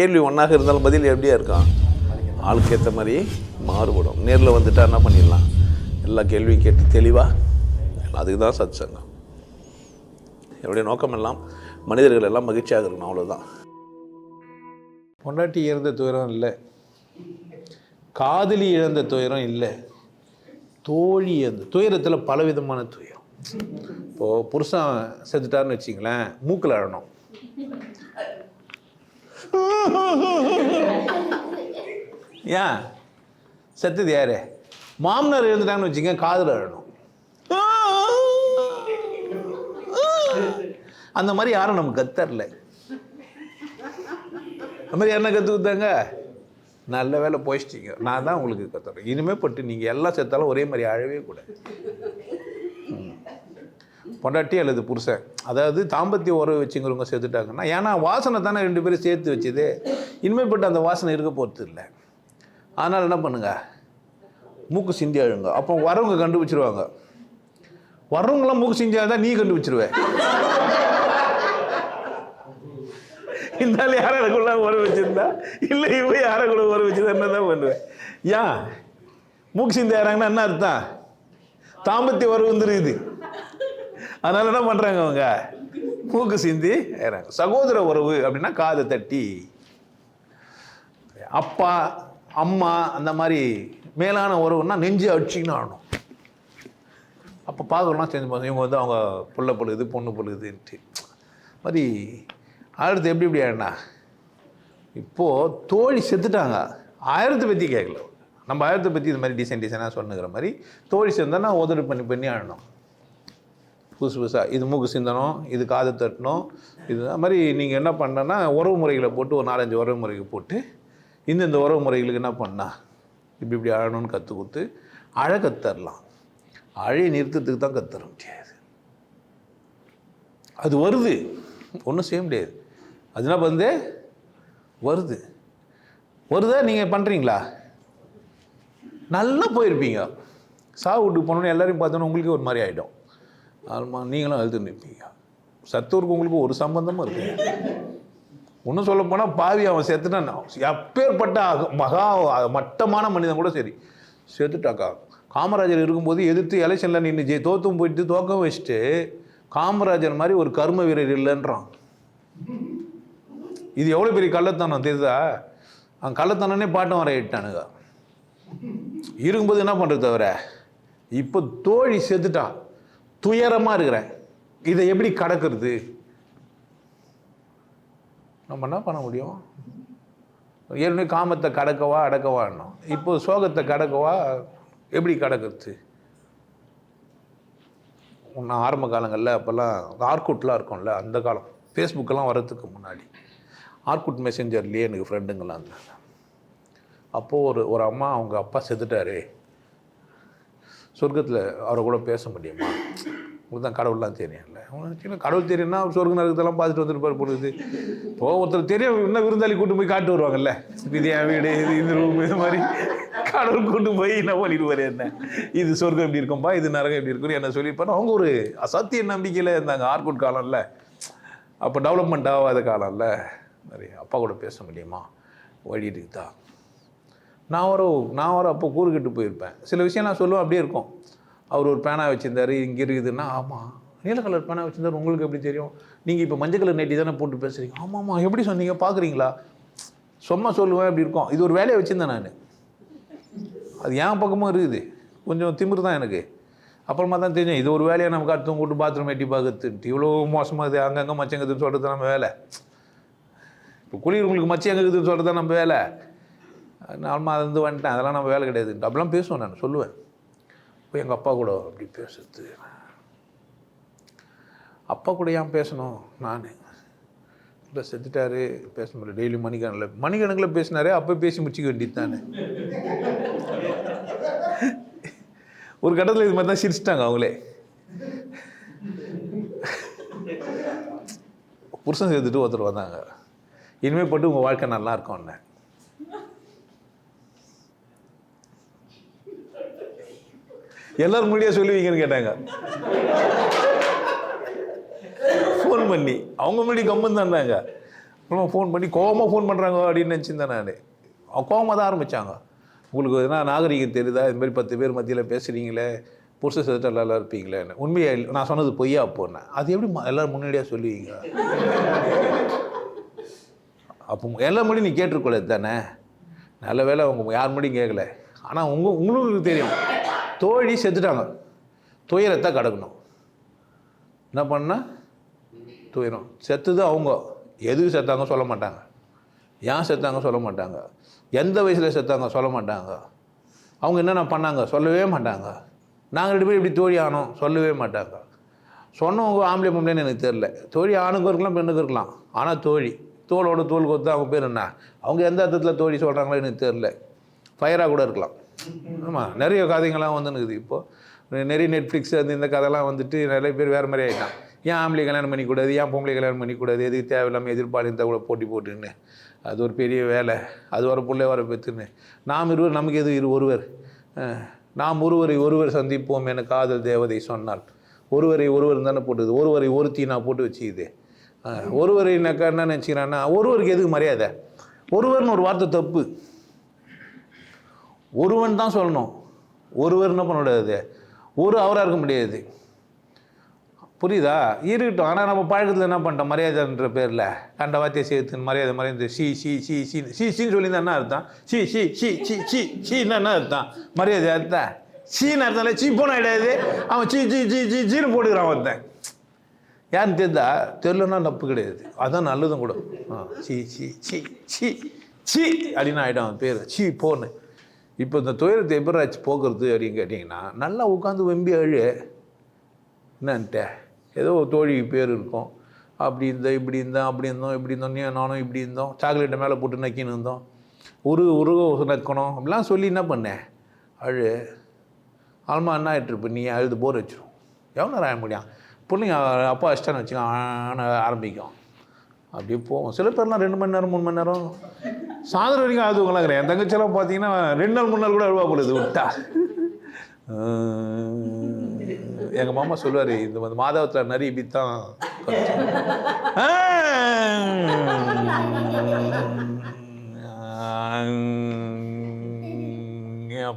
கேள்வி ஒன்றாக இருந்தாலும் பதில் எப்படியா இருக்கான் ஆளுக்கு ஏற்ற மாதிரி மாறுபடும். நேரில் வந்துட்டா என்ன பண்ணிடலாம்? எல்லா கேள்வியும் கேட்டு தெளிவாக அதுக்கு தான் சத் சங்கம் என்னுடைய நோக்கம் எல்லாம் மனிதர்கள் எல்லாம் மகிழ்ச்சியாக இருக்கணும் அவ்வளோதான் பொண்டாட்டி இறந்த துயரம் இல்லை. காதலி இழந்த துயரம் இல்லை. தோழி இழந்த துயரத்தில் பலவிதமான துயரம். இப்போது புருஷன் செத்துட்டாருன்னு வச்சிங்களேன் மூக்கில் அழணும். ஏன் செத்தது யாரு? மாமனார் இருந்துட்டாங்கன்னு வச்சுங்க காதில் அழணும். அந்த மாதிரி யாரும் நமக்கு கத்தரல. அந்த மாதிரி என்ன கற்று கொடுத்தாங்க? நல்ல வேலை போயிச்சிட்டிங்க நான் தான் உங்களுக்கு கற்றுறேன் இனிமேல் பட்டு நீங்கள் எல்லாம் செத்தாலும் ஒரே மாதிரி அழவே கூடாது. பொண்டாட்டி அல்லது புருஷன். அதாவது தாம்பத்திய உறவு வச்சுங்கிறவங்க சேர்த்துட்டாங்கன்னா ஏன்னா வாசனை தானே ரெண்டு பேரும் சேர்த்து வச்சுது. இனிமேல் பட்டு அந்த வாசனை இருக்க போகிறது இல்லை. அதனால் என்ன பண்ணுங்க? மூக்கு சிந்தி அழுங்க. அப்போ வரவங்க கண்டுபிடிச்சிருவாங்க. வரவங்களாம் மூக்கு சிந்தியால் நீ கண்டுபிடிச்சிருவேன் இந்த ஆள் யாரை கூட உர வச்சுருந்தா? இல்லை இவ யாரை கூட உற வச்சிருந்தா என்ன தான் பண்ணுவேன் ஏன்? மூக்கு சிந்தி யாராங்கன்னா என்ன அர்த்தம்? தாம்பத்திய உறவு வந்துருக்குது. அதனால என்ன பண்றாங்க அவங்க? மூக்கு சிந்தி ஏறாங்க சகோதர உறவு அப்படின்னா காதை தட்டி. அப்பா அம்மா அந்த மாதிரி மேலான உறவுன்னா நெஞ்சு அடிச்சிக்கின்னு ஆகணும் அப்போ பார்க்கலாம் செஞ்சு போதும் இவங்க வந்து அவங்க புள்ள பொழுது பொண்ணு பொழுதுன்ட்டு மாதிரி அடுத்து எப்படி எப்படி ஆயிடுனா இப்போது தோழி செத்துட்டாங்க. ஆயிரத்தை பற்றி கேட்கல நம்ம ஆயிரத்தை பற்றி இது மாதிரி டிசைன் டிசைனாக சொன்னுங்கிற மாதிரி தோழி சேர்ந்தா நான் உதவி பண்ணி பண்ணி ஆடணும். புதுசு புதுசாக இது மூக்கு சிந்தனம் இது காது தட்டணும் இது அது மாதிரி நீங்கள் என்ன பண்ணனா உறவு முறைகளை போட்டு ஒரு நாலஞ்சு உறவு முறைகள் போட்டு இந்தந்த உறவு முறைகளுக்கு என்ன பண்ணா இப்படி இப்படி அழணும்னு கற்றுக் கொடுத்து அழ கத்தரலாம். அழைய நிறுத்தத்துக்கு தான் கற்றுற முடியாது. அது வருது. ஒன்றும் செய்ய முடியாது. அது என்ன வந்து வருது. வருதா நீங்கள் பண்ணுறீங்களா நல்லா போயிருப்பீங்க. சாவு வீட்டுக்கு போனோன்னு எல்லாரையும் பார்த்தோன்னா உங்களுக்கே ஒரு மாதிரி ஆகிடும் ஆமாம் நீங்களும் அழுது நிற்பீங்க சத்தூருக்கு உங்களுக்கு ஒரு சம்பந்தமும் இருக்கு ஒன்றும் சொல்ல போனால் பாவி அவன் செத்துட்டான் எப்பேற்பட்ட மகா மட்டமான மனிதன் கூட சரி செத்துட்டாக்கா காமராஜர் இருக்கும்போது எதிர்த்து எலெக்ஷனில் நின்று ஜெய் தோத்தும் போயிட்டு தோக்கம் வச்சுட்டு காமராஜர் மாதிரி ஒரு கர்ம வீரர் இல்லைன்றான். இது எவ்வளோ பெரிய கள்ளத்தனம் தெரியுதா? அவன் கள்ளத்தனே பாட்டம் வர இட்டானுங்க. இருக்கும்போது என்ன பண்ணுறது தவிர இப்போ தோழி செத்துட்டான் துயரமாக இருக்கிறேன். இதை எப்படி கடக்கிறது? நம்ம என்ன பண்ண முடியும்? ஏற்கனவே காமத்தை கடக்கவா அடக்கவான்னோம் இப்போ சோகத்தை கடக்கவா எப்படி கடக்கிறது? நான் ஆரம்ப காலங்களில் அப்போல்லாம் ஆர்குட்லாம் இருக்கும்ல அந்த காலம். ஃபேஸ்புக்கெல்லாம் வர்றதுக்கு முன்னாடி. ஆர்குட் மெசேஞ்சர்லேயே எனக்கு ஃப்ரெண்டுங்கெல்லாம் இருந்தாங்க. அப்போது ஒரு ஒரு அம்மா அவங்க அப்பா செத்துட்டாரு. சொர்க்கத்தில் அவரை கூட பேச முடியுமா? உங்களுக்கு தான் கடவுள்லாம் தெரியும் இல்லை சின்ன கடவுள் தெரியும்னா சொர்க்க நரகத்தெல்லாம் பார்த்துட்டு வந்துருப்பார் பொழுது இப்போ ஒருத்தர் தெரியும் இன்னும் விருந்தாளி கூட்டு போய் காட்டு வருவாங்கல்ல. இது என் வீடு இது இந்த ரூம் இது மாதிரி. கடவுள் கூட்டு போய் என்ன பண்ணிடுவார் என்ன? இது சொர்க்கம் எப்படி இருக்கும்பா இது நரகம் எப்படி இருக்கும் என்ன சொல்லியிருப்பாரு. அவங்க ஒரு அசத்திய நம்பிக்கையில் இருந்தாங்க ஆர்குட் காலம்ல. அப்போ டெவலப்மெண்ட் ஆகாத காலம்ல. நிறைய அப்பா கூட பேச முடியுமா? வழி இருக்குதா? நான் ஒரு நான் ஒரு அப்போ கூறுகிட்டு போயிருப்பேன். சில விஷயம் நான் சொல்லுவேன் அப்படியே இருக்கும். அவர் ஒரு பேனா வச்சுருந்தாரு இங்கே இருக்குதுன்னா ஆமாம் நீல கலர் பேனா வச்சுருந்தாரு உங்களுக்கு எப்படி தெரியும்? நீங்கள் இப்போ மஞ்சள் கலர் நைட்டி தானே போட்டு பேசுகிறீங்க ஆமாம்மா எப்படி சொன்னீங்க? பார்க்குறீங்களா சும்மா சொல்லுவேன் அப்படி இருக்கும். இது ஒரு வேலையை வச்சுருந்தேன் நான். அது என் பக்கமும் இருக்குது. கொஞ்சம் திமிர் தான் எனக்கு. அப்புறமா தான் தெரியும் இது ஒரு வேலையை நமக்கு அடுத்தவங்க கூட்டு பாத்ரூம் எட்டி பார்க்குறது இவ்வளோ மோசமாக இது அங்கங்கே மச்சங்குதுன்னு சொல்கிறது நம்ம வேலை. இப்போ குளிர் உங்களுக்கு மச்சி எங்கே இருக்குதுன்னு சொல்கிறது தான் நம்ம வேலை. நார்மலாக அது வந்து வந்துட்டேன். அதெல்லாம் நம்ம வேலை கிடையாது அப்படிலாம் பேசுவேன் நான் சொல்லுவேன். போய் எங்கள் அப்பா கூட அப்படி பேசுறது. அப்பா கூட ஏன் பேசணும்? நான். இல்லை செத்துட்டாரு பேச முடியல டெய்லி மணிக்கணக்கில் மணிக்கணக்கில் பேசினாரே அப்போ பேசி முடிச்சிக்க வேண்டியது தானே. ஒரு கட்டத்தில் இது மாதிரி தான் சிரிச்சிட்டாங்க அவங்களே. புருஷன் சேர்த்துட்டு ஒருத்தர் வந்தாங்க. இனிமேல் பட்டு உங்கள் வாழ்க்கை நல்லா இருக்கும்னு. எல்லாரும் முடியா சொல்லுவீங்கன்னு கேட்டாங்க. ஃபோன் பண்ணி. அவங்க முன்னாடி கம்மன் தானாங்க அப்புறமா ஃபோன் பண்ணி கோபமாக ஃபோன் பண்ணுறாங்க அப்படின்னு நினச்சிருந்தேன் நான். அவன் கோபமாக தான் ஆரம்பித்தாங்க உங்களுக்கு எதுனா நாகரிகம் தெரியுதா? இது மாதிரி பத்து பேர் மத்தியில் பேசுகிறீங்களே புருஷ சேர்த்து நல்லா இருப்பீங்களேன்னு. உண்மையாக இல்லை நான் சொன்னது பொய்யா போனேன். அது எப்படி எல்லோரும் முன்னாடியாக சொல்லுவீங்க? அப்போ எல்லா மொழியும் நீ கேட்டிருக்கூடாது தானே நல்ல வேலை அவங்க யார் மொழியும் கேட்கல ஆனால் உங்கள் உங்களுக்கு தெரியும். தோழி செத்துட்டாங்க துயரத்தை கடக்கணும். என்ன பண்ணால் துயரம். செத்துது அவங்க. எதுக்கு செத்தாங்க சொல்ல மாட்டாங்க. ஏன் செத்தாங்க சொல்ல மாட்டாங்க? எந்த வயசில் செத்தாங்க சொல்ல மாட்டாங்க? அவங்க என்னென்ன பண்ணாங்க? சொல்லவே மாட்டாங்க. நாங்கள் ரெண்டு பேரும் இப்படி தோழி ஆனோம். சொல்லவே மாட்டாங்க. சொன்னவங்க ஆம்பளை பொம்பளைன்னு எனக்கு தெரில தோழி ஆணுக்கும் இருக்கலாம் பெண்ணுக்கும் இருக்கலாம். ஆனால் தோழி தோளோட தோல் கொத்து அவங்க பேர் என்ன? அவங்க எந்த அர்த்தத்தில் தோழி சொல்கிறாங்களோ எனக்கு தெரில ஃபயராக கூட இருக்கலாம். ஆமாம் நிறைய கதைங்கள்லாம் வந்துனுக்குது இப்போது நிறைய நெட்ஃப்ளிக்ஸ் அந்த இந்த கதைலாம் வந்துட்டு நிறைய பேர் வேறு மாதிரி ஆகிட்டான் ஏன் ஆம்பளை கல்யாணம் பண்ணிக்கூடாது? ஏன் பொம்பளை கல்யாணம் பண்ணிக்கூடாது? எதுக்கு தேவையில்லாமல் எதிர்பார்த்து கூட போட்டி போட்டுன்னு. அது ஒரு பெரிய வேலை. அது வர பிள்ளை வர பெற்றுன்னு நாம் இருவர் நமக்கு எது இரு ஒருவர்? நாம் ஒருவரை ஒருவர் சந்திப்போம் என காதல் தேவதை சொன்னால். ஒருவரை ஒருவர் தானே போட்டுது. ஒருவரை ஒருத்தி நான் போட்டு வச்சுக்குது. ஒருவரை என்ன நினச்சிக்கிறான்னா ஒருவருக்கு எதுக்கு மரியாதை? ஒருவர்னு ஒரு வார்த்தை தப்பு. ஒருவன் தான் சொல்லணும் ஒருவர் என்ன பண்ண முடியாது ஒரு அவராக இருக்க முடியாது புரியுதா இருக்கட்டும் ஆனால் நம்ம பழக்கத்தில் என்ன பண்ணிட்டோம் மரியாதைன்ற பேரில் கண்ட வார்த்தையை சேர்த்து மரியாதை மரியாதை சி சி சி சி சி சின்னு சொல்லி என்ன அர்த்தம் சி சி சி சி சி சின்னு என்ன அர்த்தம் மரியாதை அர்த்தம் சீன்னு அர்த்தம் இல்லை சீ போன கிடையாது அவன் சீ சீ சீ சீ சீன்னு போட்டுக்கிறான் ஒருத்தன் யாருன்னு தெரிந்தா தெரிலன்னா தப்பு கிடையாது அதான் நல்லதும் கூட ஆ சி சி சி சி சி அப்படின்னு ஆகிடும் அவன் பேர் சி போன்னு இப்போ இந்த துயரத்தை எப்படி போக்குறது அப்படின்னு கேட்டிங்கன்னா நல்லா உட்காந்து வெம்பி அழு. என்னன்ட்ட? ஏதோ ஒரு தோழி பேர் இருக்கும். அப்படி இருந்தோம் இப்படி இருந்தோம் அப்படி இருந்தோம் இப்படி இருந்தோம் நீ நானும் இப்படி இருந்தோம் சாக்லேட்டை மேலே போட்டு நக்கின்னு இருந்தோம். உரு உருக நக்கணும். அப்படிலாம் சொல்லி என்ன பண்ணேன் அழு. ஆல்மா என்ன ஆகிட்டுருப்ப நீ அழுது போர் வச்சிரும் எவ்வளோ நேரம் ஆக முடியும்? பிள்ளைங்க அப்பா இஷ்டம்னு வச்சுக்கோ ஆனால் ஆரம்பிக்கும். அப்படியே போவோம். சில பேர்லாம் ரெண்டு மணி நேரம் மூணு மணி நேரம் சாயந்தரம் வரைக்கும் அழுதுவங்களாம் கிடையாது. என் தங்கச்சியெல்லாம் பார்த்தீங்கன்னா ரெண்டு நாள் மூணு நாள் கூட அழுவா போடுது விட்டா. எங்கள் மாமா சொல்லுவார் இந்த வந்து மாதவத்தில் நிறைய இப்படி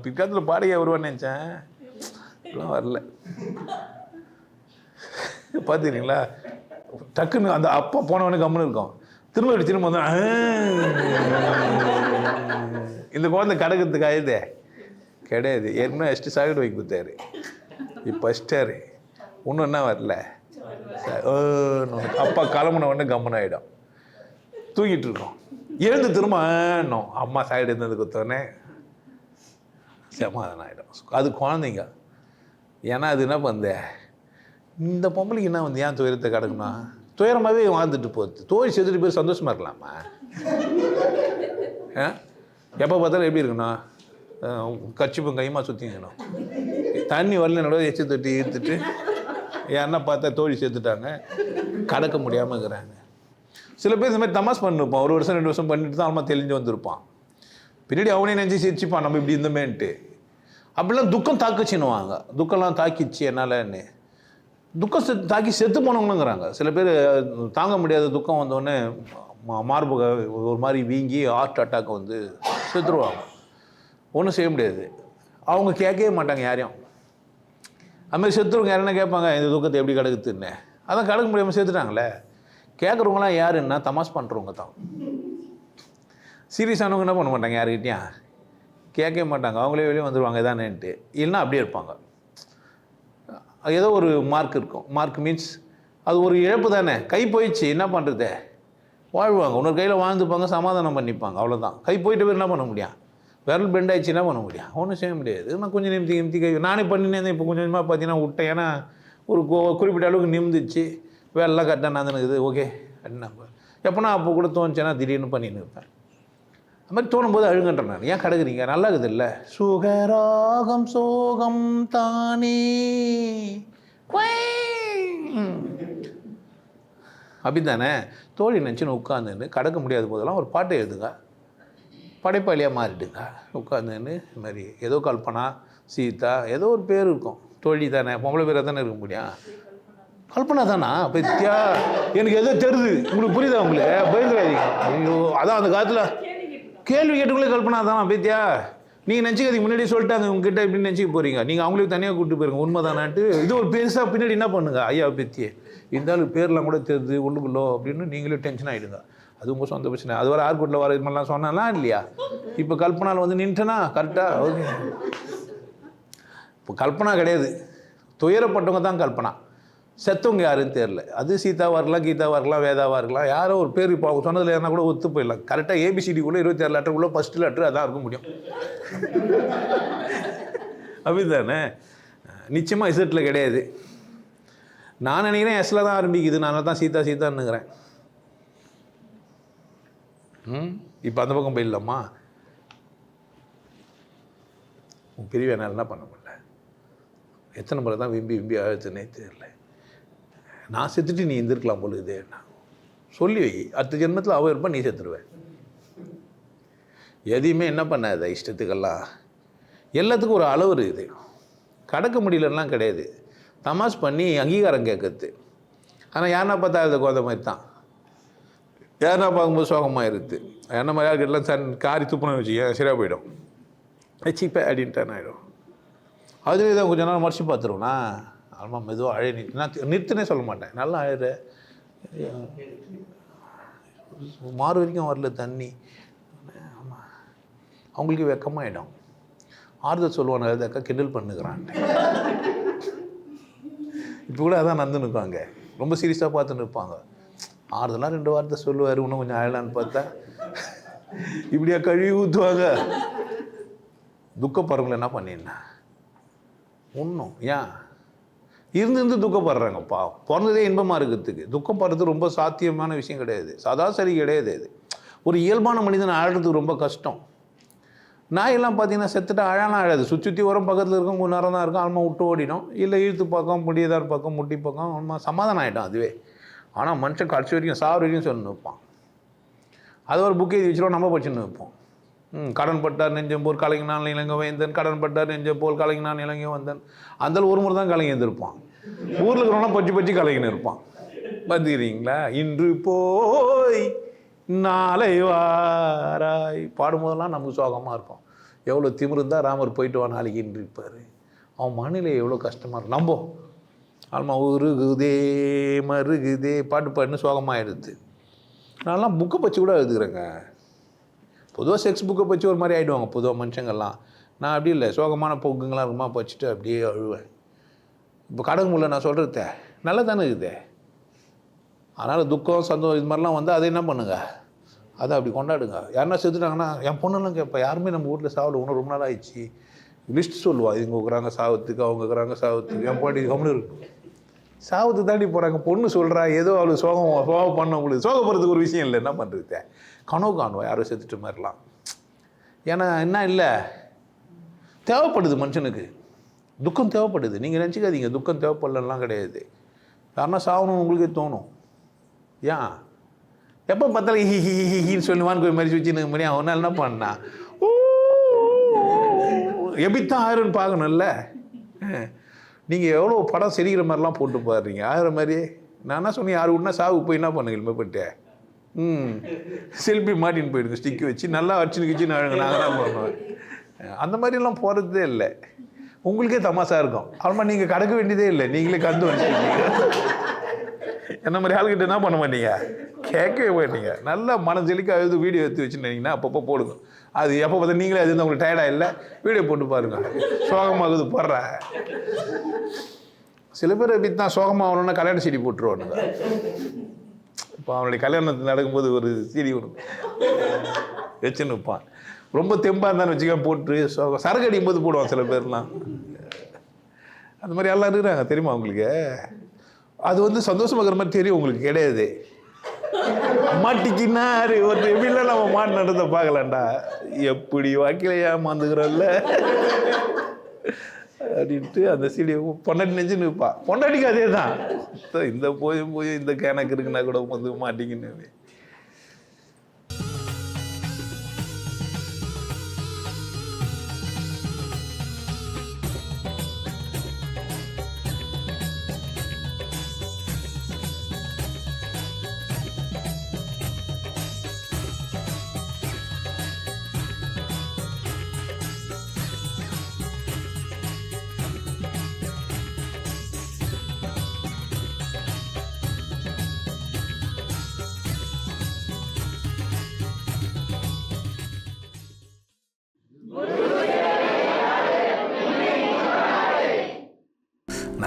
பிற்காலத்தில் பாடகை வருவான்னு நினச்சேன். இப்பெல்லாம் வரல. பார்த்துக்கிறீங்களா? டக்குன்னு அந்த அப்பா போனவனே கம்முன்னு இருக்கும் திரும்ப இப்படி திரும்ப வந்து இந்த குழந்தை கடக்கிறதுக்கு ஆயுதே. கிடையாது. ஏற்கனவே ஃபஸ்ட்டு சாகிடு வைக்க கொடுத்தாரு. இப்போ ஃபஸ்ட்டாரு இன்னும் என்ன வரல? அப்பா கிளம்புன உடனே கம்முன்னு ஆகிடும் தூங்கிட்டு இருக்கோம். எழுந்து திரும்ப அம்மா சைடு இருந்தது கொடுத்தோடனே சமாதானம் ஆகிடும் அது குழந்தைங்க. ஏன்னா அது என்ன பண்ணுது இந்த பொம்பளைக்கு என்ன வந்து ஏன் துயரத்தை கிடக்கணும் துயரமாகவே வாழ்ந்துட்டு போகுது. தோழி செத்துட்டு போய் சந்தோஷமாக இருக்கலாமா? ஆ? எப்போ பார்த்தாலும் எப்படி இருக்கணும் கச்சிப்பும் கைமா சுற்றிக்கணும் தண்ணி வரலனோட எச்சு தொட்டி இழுத்துட்டு யாருன்னா பார்த்தா தோழி சேர்த்துட்டாங்க கடக்க முடியாமல் இருக்கிறாங்க. சில பேர் இந்த மாதிரி தமாஸ் பண்ணிருப்பான். ஒரு வருஷம் ரெண்டு வருஷம் பண்ணிட்டு தான் அவன் தெளிஞ்சு வந்திருப்பான். பின்னாடி அவனே நினச்சி சிரிச்சுப்பான். நம்ம இப்படி இருந்தோமேன்ட்டு. அப்படிலாம் துக்கம் தாக்குச்சின்னுவாங்க. துக்கம்லாம் தாக்கிச்சு என்னாலன்னு. துக்கம் செத்து தாக்கி செத்து போனவங்களுங்கிறாங்க சில பேர் தாங்க முடியாத துக்கம் வந்தோடனே மா- மார்பக ஒரு மாதிரி வீங்கி ஹார்ட் அட்டாக் வந்து செத்துருவாங்க. ஒன்றும் செய்ய முடியாது. அவங்க கேட்கவே மாட்டாங்க யாரையும். அதுமாதிரி செத்துருவங்க யாருன்னா கேட்பாங்க இந்த துக்கத்தை எப்படி கிடக்குதுன்னு அதான் கிடக்க முடியாமல் செத்துட்டாங்களே. கேட்குறவங்களாம் யாருன்னா தமாஸ் பண்ணுறவங்க தான். சீரியஸானவங்க என்ன பண்ண மாட்டாங்க யாருக்கிட்டையும் கேட்கவே மாட்டாங்க. அவங்களே வெளியே வந்துடுவாங்க இதானேன்ட்டு. இல்லைன்னா அப்படியே இருப்பாங்க. ஏதோ ஒரு மார்க் இருக்கும். மார்க் மீன்ஸ் அது ஒரு இழப்பு தானே. கை போயிடுச்சு என்ன பண்ணுறது வாழ்வாங்க. இன்னொரு கையில் வாழ்ந்துப்பாங்க சமாதானம் பண்ணிப்பாங்க. அவ்வளோதான் கை போயிட்டு போய் என்ன பண்ண முடியும்? விரல் பெண்ட் ஆயிடுச்சு என்ன பண்ண முடியும்? ஒன்றும் செய்ய முடியாது. நான் கொஞ்சம் நிமித்தி நிமித்தி கை நானே பண்ணினேன் இப்போ கொஞ்சம் கொஞ்சமாக பார்த்தீங்கன்னா விட்டேன். ஏன்னா ஒரு கோ குறிப்பிட்ட அளவுக்கு நிமிந்துச்சு. வேலைலாம் கரெக்டாக நடந்துனுக்குது ஓகே. அப்படின்னா எப்போனா அப்போ கூட தோணுச்சேன்னா திடீர்னு பண்ணின்னு இருப்பேன். அது மாதிரி தோணும்போது அழுங்கன்றேன் ஏன் கிடக்குறீங்க நல்லா இருக்குது இல்லை சுகராகம் சோகம் தானே. அப்படித்தானே? தோழி நினச்சின்னு உட்காந்துன்னு கடக்க முடியாத போதெல்லாம் ஒரு பாட்டை எழுதுங்க. படைப்பாளியாக மாறிடுங்க. உட்காந்துன்னு இது மாதிரி ஏதோ கல்பனா சீதா ஏதோ ஒரு பேர் இருக்கும். தோழி தானே? பொம்பளை பேராக தானே இருக்க முடியும்? கல்பனா தானா? பத்தியா எனக்கு எதோ தெரியுது உங்களுக்கு புரியுதா உங்களுக்கு பயந்துடாதீங்க. ஐயோ அதான் அந்த காலத்தில் கேள்வி கேட்டுக்குள்ளே கல்பனா தானா பத்தியா நீங்கள் நினச்சிக்காதீங்க முன்னாடி சொல்லிட்டாங்க உங்ககிட்ட இப்படி நினச்சிக்க போகிறீங்க நீங்கள் அவங்களுக்கு தனியாக கூப்பிட்டு போயிருங்க உண்மைதானான்ட்டு. இது ஒரு பெருசாக பின்னாடி என்ன பண்ணுங்க ஐயா பத்தியே இருந்தாலும் பேர்லாம் கூட தெரியுது ஒன்றுக்குள்ளோ அப்படின்னு நீங்களே டென்ஷன் ஆகிடுங்க அது உங்கள் சொந்த பிரச்சனை. அது வர ஆர்கூட்டில் வர இது மாதிரிலாம் சொன்னாலாம் இல்லையா? இப்போ கல்பனாவில் வந்து நின்ட்டனா கரெக்டாக ஓகே இப்போ கல்பனா கிடையாது. துயரப்பட்டவங்க தான் கல்பனா. செத்தவங்க யாருன்னு தெரில அது சீதாவாக இருக்கலாம் கீதாவாக இருக்கலாம் வேதாவாக இருக்கலாம் யாரோ ஒரு பேர் இப்போ அவங்க சொன்னதில் எதனா கூட ஒத்து போயிடலாம். கரெக்டாக ஏபிசிடிக்குள்ளே இருபத்தாறு லெட்டருக்குள்ளே ஃபஸ்ட் லெட்டர் அதான் இருக்க முடியும். அப்படிதானே நிச்சயமாக இசட்டில் கிடையாது. நான் நினைக்கிறேன் எஸ்ல தான் ஆரம்பிக்குது. நான் தான் சீதா சீதான்னுங்கிறேன். ம்? இப்போ அந்த பக்கம் போயிடலாமா? உன் பிரிவு என்னால் என்ன பண்ண முடியல? எத்தனை முறை தான் விம்பி விம்பி அழுத்துனே தெரியல. நான் செத்துட்டு நீ எந்திருக்கலாம் போல இதே சொல்லி வை. அடுத்த ஜென்மத்தில் அவ இருப்பா நீ செத்துருவேன் எதையுமே என்ன பண்ணாத இஷ்டத்துக்கெல்லாம். எல்லாத்துக்கும் ஒரு அளவு இருக்குது. கடக்க முடியலன்னா கிடையாது. தமாஷ் பண்ணி அங்கீகாரம் கேட்கறது. ஆனால் யாருன்னா பார்த்தா அது குழந்த மாதிரி தான். யாருன்னா பார்க்கும்போது சோகமாக இருக்குது. என்ன மாதிரி யாருக்கெல்லாம் சன் காரி துப்புனு வச்சு சரியாக போயிடும். சீப்பே அப்படின்ட்டு ஆகிடும் அதுவே தான் கொஞ்ச நேரம் மறைச்சி பார்த்துருவோண்ணா ஆமாம் மெதுவாக அழை நிறுத்து நான் நிறுத்துனே சொல்ல மாட்டேன். நல்லா அழுற. மாறு வரைக்கும் வரல தண்ணி. ஆமாம் அவங்களுக்கு வெக்கமாகிடும் ஆறுதல் சொல்லுவாங்க அக்கா கிண்டல் பண்ணுக்கிறான் இப்போ கூட அதான் நடந்து நிற்பாங்க ரொம்ப சீரியஸாக பார்த்து நிற்பாங்க ஆறுதலாக ரெண்டு வார்த்தை சொல்லுவார் இன்னும் கொஞ்சம் அழலான்னு பார்த்தா. இப்படியா கழுவி ஊற்றுவாங்க துக்கப்படுறவங்களை என்ன பண்ணினா ஒன்றும் ஏன்? இருந்து இருந்து துக்கப்படுறாங்கப்பா பிறந்ததே இன்பமாக இருக்கிறதுக்கு. துக்கப்படுறது ரொம்ப சாத்தியமான விஷயம் கிடையாது. சதாசரி கிடையாது அது ஒரு இயல்பான மனிதன் ஆடுறதுக்கு ரொம்ப கஷ்டம். நாயெல்லாம் பார்த்தீங்கன்னா செத்துட்டு அழகான அழாது. சுற்றி சுற்றி உரம் பக்கத்தில் இருக்கும் கொஞ்சம் நேரம் தான் இருக்கும். ஆல்மா விட்டு ஓடிடும். இல்லை இழுத்து பக்கம் முடியதார் பக்கம் முட்டி பக்கம் ஆல்மா சமாதானம் ஆகிட்டோம் அதுவே. ஆனால் மனுஷன் கடைசி வரைக்கும் சாவு வரைக்கும் சொல்லி நிற்பான் அது ஒரு புக் எழுதி வச்சுருவோம் நம்ம படிச்சுன்னு வைப்போம் ம் கடன் பட்டார் நெஞ்சம் போல் கலங்கினான் இலங்கை வேந்தன் கடன் பட்டார் நெஞ்சம் போல் கலங்கினான் இலங்கை வந்தன் அந்த ஒரு முறை தான் கலங்கி இருந்திருப்பான் ஊரில் இருக்கிறவனா பச்சு பச்சு கலங்கின்னு இருப்பான். பார்த்துக்கிறீங்களா இன்று போய் நாளை வாராய். பாடும்போதெல்லாம் நமக்கு சோகமாக இருக்கும் எவ்வளோ திமிருந்தா ராமர் போயிட்டு வா நாளைக்குன்னு இருப்பார். அவன் மனநிலை எவ்வளோ கஷ்டமாக இருக்கும் நம்போ. ஆல்மா உருகுதே மருகுதே பாட்டு பாட்டுன்னு சோகமாகிடுது நான்லாம் புக்கை பச்சு கூட எழுதுகிறேங்க பொதுவாக செக்ஸ் புக்கை பச்சு ஒரு மாதிரி ஆகிடுவாங்க பொதுவாக மனுஷங்கள்லாம். நான் அப்படி இல்லை சோகமான போக்குங்களாம் இருக்குமா பச்சுட்டு அப்படியே அழுவேன். இப்போ கடகு முல்ல நான் சொல்கிறத நல்லா தானே இருக்குதே அதனால் துக்கம் சந்தோஷம் இது மாதிரிலாம் வந்து அதை என்ன பண்ணுங்க? அதை அப்படி கொண்டாடுங்க. யாருன்னா செத்துட்டாங்கன்னா என் பொண்ணுலாம் கேட்பேன் யாருமே நம்ம வீட்டில் சாவல ஒன்றும் ரொம்ப நாள் ஆயிடுச்சு. லிஸ்ட் சொல்லுவா இவங்க இருக்கிறாங்க சாவத்துக்கு அவங்க இருக்கிறாங்க சாவத்துக்கு. என் பாட்டி கம்னு இருக்கும் சாவத்துக்கு தாண்டி போகிறாங்க பொண்ணு சொல்கிறா ஏதோ அவளுக்கு சோகம் சோகம் பண்ண உங்களுக்கு சோகப்படுறதுக்கு ஒரு விஷயம் இல்லை என்ன பண்ணுறது கனவு காணுவோம் யாரும் செத்துட்டு மாதிரிலாம். ஏன்னா என்ன இல்லை? தேவைப்படுது மனுஷனுக்கு. துக்கம் தேவைப்படுது. நீங்கள் நினச்சிக்காதீங்க துக்கம் தேவைப்படலாம் கிடையாது. யாருன்னா சாகணும்னு உங்களுக்கே தோணும். ஏன்? எப்போ பார்த்தாலும் ஹி ஹி ஹி ஹின்னு சொல்லுவான்னு போய் மாதிரி வச்சுன்னு மணி அவன் என்ன பண்ணா? ஊ, எப்படித்தான் ஆயிரும்னு பார்க்கணும்ல. நீங்கள் எவ்வளோ படம் சிரிக்கிற மாதிரிலாம் போட்டு பாடுறீங்க ஆகிற மாதிரியே. நான் என்ன சொன்னேன்? யார் விட்னா சாவு போய் என்ன பண்ணுங்க இனிமேப்பட்டு ம். செல்ஃபி மாட்டின்னு போயிடுங்க ஸ்டிக்கு வச்சு நல்லா வச்சுன்னு கிச்சுன்னு நான் நாங்கள் தான் பண்ணுவேன் அந்த மாதிரிலாம் போகிறதே இல்லை. உங்களுக்கே தமாசா இருக்கும். அப்புறமா நீங்கள் கடக்க வேண்டியதே இல்லை. நீங்களே கந்து வச்சுருக்கீங்க என்ன மாதிரி ஆளுகிட்ட என்ன பண்ண மாட்டீங்க? கேட்கவே மாட்டீங்க. நல்லா மனசெலிக்க அழுது வீடியோ எடுத்து வச்சுருந்தீங்கன்னா அப்பப்போ போடுங்க. அது எப்போ பார்த்தா நீங்களே அது வந்து உங்களுக்கு டயர்டாக இல்லை. வீடியோ போட்டு பாருங்க. சோகமாகுது போடுற. சில பேர் இப்படி தான் சோகமாகணும்னா கல்யாண செடி போட்டுருவானுங்க. இப்போ அவனுடைய கல்யாணத்து நடக்கும்போது ஒரு சீடி ஒன்று வச்சுன்னு வைப்பான். ரொம்ப தெம்பாக இருந்தான்னு வச்சுக்க போட்டு சரக்கு அடிக்கும் போது போடுவான் சில பேர்லாம். அந்த மாதிரி எல்லாம் இருக்கிறாங்க தெரியுமா உங்களுக்கு? அது வந்து சந்தோஷமாகிற மாதிரி தெரியும் உங்களுக்கு கிடையாது. மாட்டிக்கினாரு ஒரு எப்படிலாம் நம்ம மாட்டு நடந்த பார்க்கலாம்டா. எப்படி வாக்கில ஏமாந்துக்கிறோம்ல அப்படின்ட்டு அந்த சீடி பொண்டாட்டி நெஞ்சு நிற்பா பொண்டாட்டிக்கு அதே தான் இந்த போய் போய் இந்த கேனக்கு இருக்குன்னா கூட வந்து மாட்டிக்கின்னு